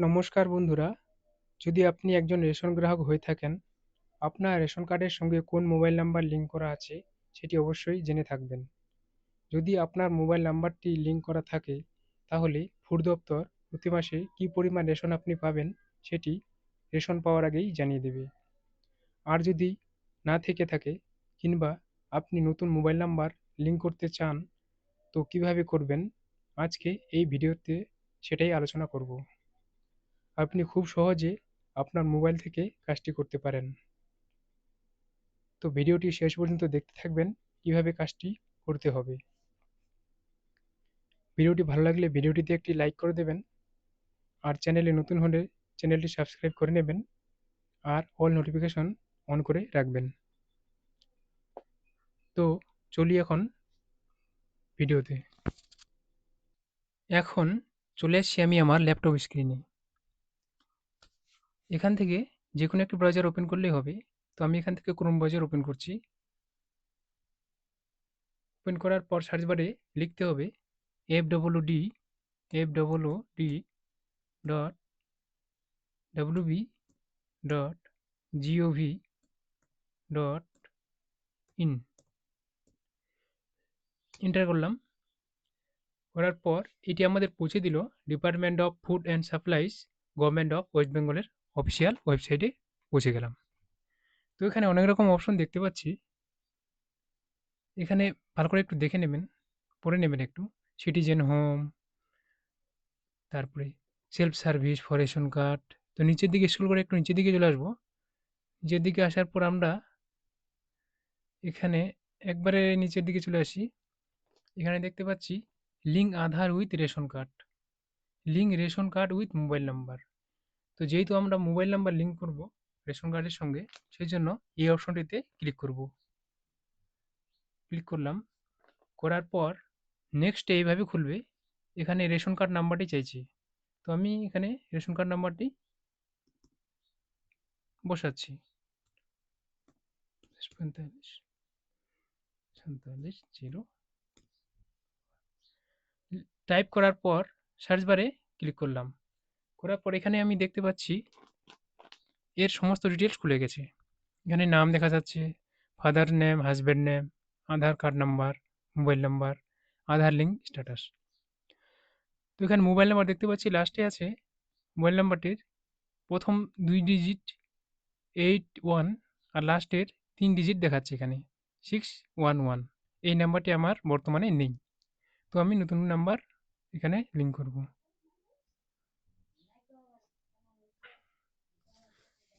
নমস্কার বন্ধুরা, যদি আপনি একজন রেশন গ্রাহক হয়ে থাকেন, আপনার রেশন কার্ডের সঙ্গে কোন মোবাইল নাম্বার লিঙ্ক করা আছে সেটি অবশ্যই জেনে থাকবেন। যদি আপনার মোবাইল নাম্বারটি লিঙ্ক করা থাকে, তাহলে ফুড দপ্তর প্রতি মাসে কী পরিমাণ রেশন আপনি পাবেন সেটি রেশন পাওয়ার আগেই জানিয়ে দেবে। আর যদি না থেকে থাকে কিংবা আপনি নতুন মোবাইল নাম্বার লিঙ্ক করতে চান, তো কীভাবে করবেন? আজকে এই ভিডিওতে সেটাই আলোচনা করব। আপনি খুব সহজে আপনার মোবাইল থেকে কাজটি করতে পারেন। তো ভিডিওটি শেষ পর্যন্ত দেখতে থাকবেন, কীভাবে কাজটি করতে হবে। ভিডিওটি ভালো লাগলে ভিডিওটিতে একটি লাইক করে দেবেন, আর চ্যানেলে নতুন হলে চ্যানেলটি সাবস্ক্রাইব করে নেবেন, আর অল নোটিফিকেশন অন করে রাখবেন। তো চলি এখন ভিডিওতে। এখন চলে এসছি আমি আমার ল্যাপটপ স্ক্রিনে। এখান থেকে যে কোনো একটি ব্রাউজার ওপেন করলেই হবে। তো আমি এখান থেকে ক্রোম ব্রাউজার ওপেন করছি। ওপেন করার পর সার্চ বারে লিখতে হবে F W D F W D dot W B dot gov dot in enter করলাম। করার পর এটি আমাদের পৌঁছে দিল department of food and supplies government of West বেঙ্গলের অফিসিয়াল ওয়েবসাইটে পৌঁছে গেলাম। তো এখানে অনেক রকম অপশন দেখতে পাচ্ছি। এখানে ভালো করে একটু দেখে নেবেন, পড়ে নেবেন একটু। সিটিজেন হোম তারপরে self service for ration card তো নিচের দিকে স্কুল করে একটু নিচের দিকে চলে আসব। নিচের দিকে আসার পর আমরা এখানে একবারে নিচের দিকে চলে আসি। এখানে দেখতে পাচ্ছি link Aadhaar with ration card. Link ration card with mobile number তো যেহেতু আমরা মোবাইল নাম্বার লিঙ্ক করব রেশন কার্ডের সঙ্গে সেই জন্য এই অপশনটিতে ক্লিক করব। ক্লিক করলাম। করার পর নেক্সট এইভাবে খুলবে। এখানে রেশন কার্ড নাম্বারটি চাইছে। তো আমি এখানে রেশন কার্ড নাম্বারটি বসাচ্ছি। পঁয়তাল্লিশ জিরো টাইপ করার পর সার্চ বারে ক্লিক করলাম। করার পর এখানে আমি দেখতে পাচ্ছি এর সমস্ত ডিটেলস খুলে গেছে। এখানে নাম দেখা যাচ্ছে father name husband name Aadhaar card number mobile number Aadhaar link status তো এখানে মোবাইল নাম্বার দেখতে পাচ্ছি লাস্টে আছে মোবাইল নাম্বারটির প্রথম দুই ডিজিট এইট ওয়ান আর লাস্টের তিন ডিজিট দেখাচ্ছে এখানে সিক্স ওয়ান ওয়ান এই নাম্বারটি আমার বর্তমানে নেই। তো আমি নতুন নাম্বার এখানে লিঙ্ক করব।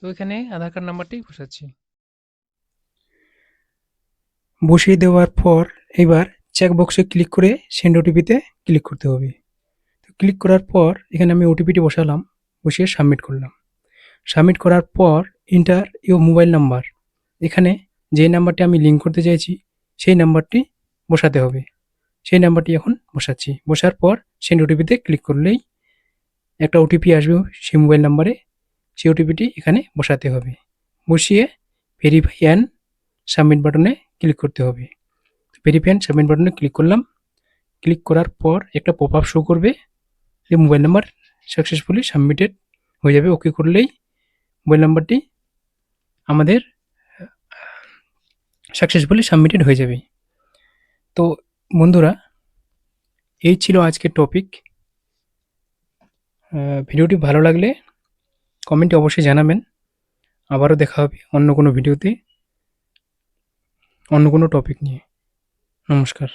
তো এখানে আধার কার্ড নাম্বারটি বসাচ্ছি। বসিয়ে দেওয়ার পর এবার চেক বক্সে ক্লিক করে সেন্ড ওটিপিতে ক্লিক করতে হবে। তো ক্লিক করার পর এখানে আমি ওটিপিটি বসালাম, বসিয়ে সাবমিট করলাম। সাবমিট করার পর ইন্টার ইউ মোবাইল নাম্বার এখানে যে নাম্বারটি আমি লিঙ্ক করতে চাইছি, সেই নাম্বারটি বসাতে হবে। সেই নাম্বারটি এখন বসাচ্ছি। বসার পর সেন্ড ওটিপিতে ক্লিক করলেই একটা ওটিপি আসবে সেই মোবাইল নাম্বারে সেই ওটিপিটি এখানে বসাতে হবে। বসিয়ে ভেরিফাই অ্যান্ড সাবমিট বাটনে ক্লিক করতে হবে। ভেরিফাই অ্যান্ড সাবমিট বাটনে ক্লিক করলাম। ক্লিক করার পর একটা পপ আপ শো করবে। যে মোবাইল নাম্বার সাকসেসফুলি সাবমিটেড হয়ে যাবে। ওকে করলেই মোবাইল নাম্বারটি আমাদের সাকসেসফুলি সাবমিটেড হয়ে যাবে। তো বন্ধুরা, এই ছিল আজকের টপিক ভিডিওটি ভালো লাগলে কমেন্টে অবশ্যই জানাবেন। আবারও দেখা হবে অন্য কোনো ভিডিওতে অন্য কোনো টপিক নিয়ে। নমস্কার।